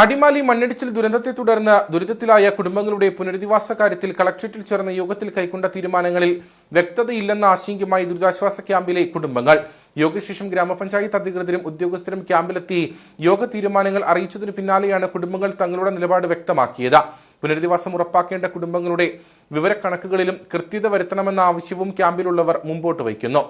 അടിമാലി മണ്ണിടിച്ചിൽ ദുരന്തത്തെ തുടർന്ന് ദുരിതത്തിലായ കുടുംബങ്ങളുടെ പുനരധിവാസ കാര്യത്തിൽ കളക്ട്രേറ്റിൽ ചേർന്ന യോഗത്തിൽ കൈക്കൊണ്ട തീരുമാനങ്ങളിൽ വ്യക്തതയില്ലെന്ന ആശങ്കയുമായി ദുരിതാശ്വാസ ക്യാമ്പിലെ കുടുംബങ്ങൾ. യോഗശേഷം ഗ്രാമപഞ്ചായത്ത് അധികൃതരും ഉദ്യോഗസ്ഥരും ക്യാമ്പിലെത്തി യോഗ തീരുമാനങ്ങൾ അറിയിച്ചതിന് പിന്നാലെയാണ് കുടുംബങ്ങൾ തങ്ങളുടെ നിലപാട് വ്യക്തമാക്കിയത്. പുനരധിവാസം ഉറപ്പാക്കേണ്ട കുടുംബങ്ങളുടെ വിവരക്കണക്കുകളിലും കൃത്യത വരുത്തണമെന്ന ആവശ്യവും ക്യാമ്പിലുള്ളവർ മുമ്പോട്ട് വയ്ക്കുന്നു.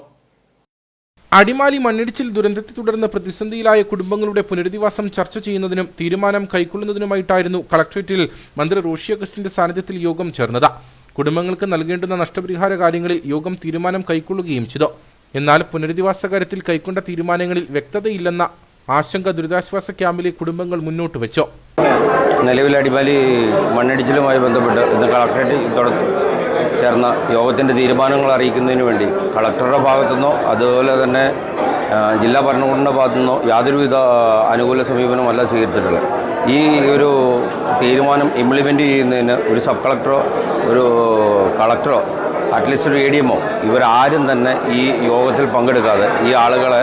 അടിമാലി മണ്ണിടിച്ചിൽ ദുരന്തത്തെ തുടർന്ന് പ്രതിസന്ധിയിലായ കുടുംബങ്ങളുടെ പുനരധിവാസം ചർച്ച ചെയ്യുന്നതിനും തീരുമാനം കൈക്കൊള്ളുന്നതിനുമായിട്ടായിരുന്നു കളക്ട്രേറ്റിൽ മന്ത്രി റോഷി അഗസ്റ്റിന്റെ സാന്നിധ്യത്തിൽ യോഗം ചേർന്നത്. കുടുംബങ്ങൾക്ക് നൽകേണ്ടുന്ന നഷ്ടപരിഹാര കാര്യങ്ങളിൽ യോഗം തീരുമാനം കൈക്കൊള്ളുകയും ചെയ്തു. എന്നാൽ പുനരധിവാസ കാര്യത്തിൽ കൈക്കൊണ്ട തീരുമാനങ്ങളിൽ വ്യക്തതയില്ലെന്ന ആശങ്ക ദുരിതാശ്വാസ ക്യാമ്പിലെ കുടുംബങ്ങൾ മുന്നോട്ട് വെച്ചു. നിലവിൽ അടിമാലി മണ്ണിടിച്ചിലുമായി ബന്ധപ്പെട്ട് ഇന്ന് കളക്ടറേറ്റ് ചേർന്ന യോഗത്തിന്റെ തീരുമാനങ്ങൾ അറിയിക്കുന്നതിന് വേണ്ടി കളക്ടറുടെ ഭാഗത്തുനിന്നോ അതുപോലെ തന്നെ ജില്ലാ ഭരണകൂടത്തിന്റെ ഭാഗത്തുനിന്നോ യാതൊരുവിധ അനുകൂല സമീപനമല്ല സ്വീകരിച്ചിട്ടുള്ളത്. ഈ ഒരു തീരുമാനം ഇംപ്ലിമെന്റ് ചെയ്യുന്നതിന് ഒരു സബ് കളക്ടറോ ഒരു കളക്ടറോ അറ്റ്ലീസ്റ്റ് ഒരു എ ഡി എമ്മോ ഇവരാരും തന്നെ ഈ യോഗത്തിൽ പങ്കെടുക്കാതെ ഈ ആളുകളെ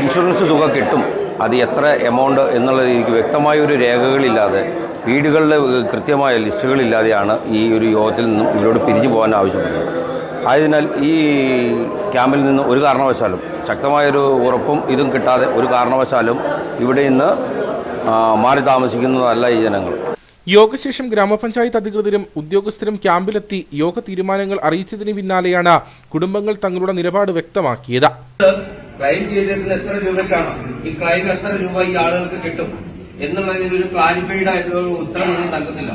ഇൻഷുറൻസ് തുക കിട്ടും. അത് എത്ര എമൗണ്ട് എന്നുള്ള രീതിക്ക് വ്യക്തമായ ഒരു രേഖകളില്ലാതെ വീടുകളിലെ കൃത്യമായ ലിസ്റ്റുകളില്ലാതെയാണ് ഈ ഒരു യോഗത്തിൽ നിന്നും ഇവരോട് പിരിഞ്ഞു പോകാൻ ആവശ്യപ്പെടുന്നത്. ആയതിനാൽ ഈ ക്യാമ്പിൽ നിന്ന് ഒരു കാരണവശാലും ശക്തമായൊരു ഉറപ്പും ഇതും കിട്ടാതെ ഒരു കാരണവശാലും ഇവിടെ നിന്ന് മാറി താമസിക്കുന്നതല്ല ഈ ജനങ്ങൾ. യോഗശേഷം ഗ്രാമപഞ്ചായത്ത് അധികൃതരും ഉദ്യോഗസ്ഥരും ക്യാമ്പിലെത്തി യോഗ തീരുമാനങ്ങൾ അറിയിച്ചതിന് പിന്നാലെയാണ് കുടുംബങ്ങൾ തങ്ങളുടെ നിലപാട് വ്യക്തമാക്കിയത്. ക്ലൈം ചെയ്തിരുന്ന എത്ര രൂപയ്ക്കാണ്? ഈ ക്ലൈം എത്ര രൂപ ഈ ആളുകൾക്ക് കിട്ടും? എന്നുള്ളതിന് ഒരു ക്ലാരിഫൈഡ് ആയിട്ടുള്ള ഉത്തരം ഒന്നും നൽകുന്നില്ല.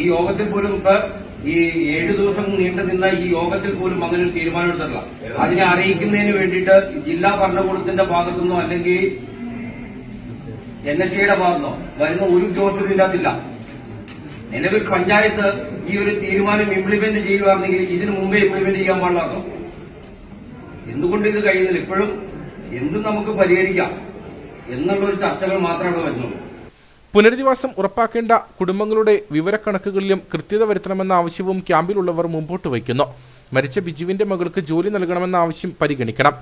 ഈ യോഗത്തിൽ പോലും ഇപ്പൊ ഈ ഏഴു ദിവസം നീണ്ടു നിന്ന ഈ യോഗത്തിൽ പോലും അങ്ങനെ ഒരു തീരുമാനം എടുത്തിട്ടില്ല. അതിനെ അറിയിക്കുന്നതിന് വേണ്ടിയിട്ട് ജില്ലാ ഭരണകൂടത്തിന്റെ ഭാഗത്തുനിന്നോ അല്ലെങ്കിൽ എൻ എച്ച് എയുടെ ഭാഗത്തുനിന്നോ? വരുന്ന ഒരു ഉദ്യോഗസ്ഥരും ഇതിനകത്തില്ല. നിലവിൽ പഞ്ചായത്ത് ഈ ഒരു തീരുമാനം ഇംപ്ലിമെന്റ് ചെയ്യുകയാണെങ്കിൽ ഇതിനു മുമ്പേ ഇംപ്ലിമെന്റ് ചെയ്യാൻ പാടില്ലാത്തോ എന്തുകൊണ്ട് ഇത് കഴിയുന്നില്ല? ഇപ്പോഴും എന്തും നമുക്ക് പരിഹരിക്കാം എന്നുള്ള ഒരു ചർച്ചകൾ മാത്രമേ വരുന്നുള്ളൂ. പുനരധിവാസം ഉറപ്പാക്കേണ്ട കുടുംബങ്ങളുടെ വിവരക്കണക്കുകളിലും കൃത്യത വരുത്തണമെന്ന ആവശ്യവും ക്യാമ്പിലുള്ളവർ മുമ്പോട്ട് വയ്ക്കുന്നു. മരിച്ച ബിജുവിന്റെ മകൾക്ക് ജോലി നൽകണമെന്ന ആവശ്യം പരിഗണിക്കണം.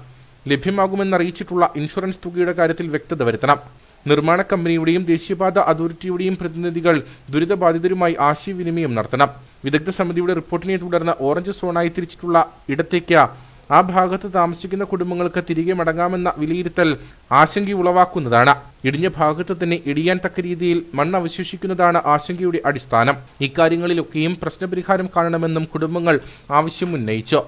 ലഭ്യമാകുമെന്നറിയിച്ചിട്ടുള്ള ഇൻഷുറൻസ് തുകയുടെ കാര്യത്തിൽ വ്യക്തത വരുത്തണം. നിർമ്മാണ കമ്പനിയുടെയും ദേശീയപാത അതോറിറ്റിയുടെയും പ്രതിനിധികൾ ദുരിതബാധിതരുമായി ആശയവിനിമയം നടത്തണം. വിദഗ്ധ സമിതിയുടെ റിപ്പോർട്ടിനെ തുടർന്ന് ഓറഞ്ച് സോണായി തിരിച്ചിട്ടുള്ള ഇടത്തേക്ക് ആ ഭാഗത്ത് താമസിക്കുന്ന കുടുംബങ്ങൾക്ക് തിരികെ മടങ്ങാമെന്ന വിലയിരുത്തൽ ആശങ്കയുളവാക്കുന്നതാണ്. ഇടിഞ്ഞ ഭാഗത്ത് തന്നെ ഇടിയാൻ തക്ക രീതിയിൽ മണ്ണ് അവശേഷിക്കുന്നതാണ് ആശങ്കയുടെ അടിസ്ഥാനം. ഇക്കാര്യങ്ങളിലൊക്കെയും പ്രശ്നപരിഹാരം കാണണമെന്നും കുടുംബങ്ങൾ ആവശ്യം ഉന്നയിച്ചു.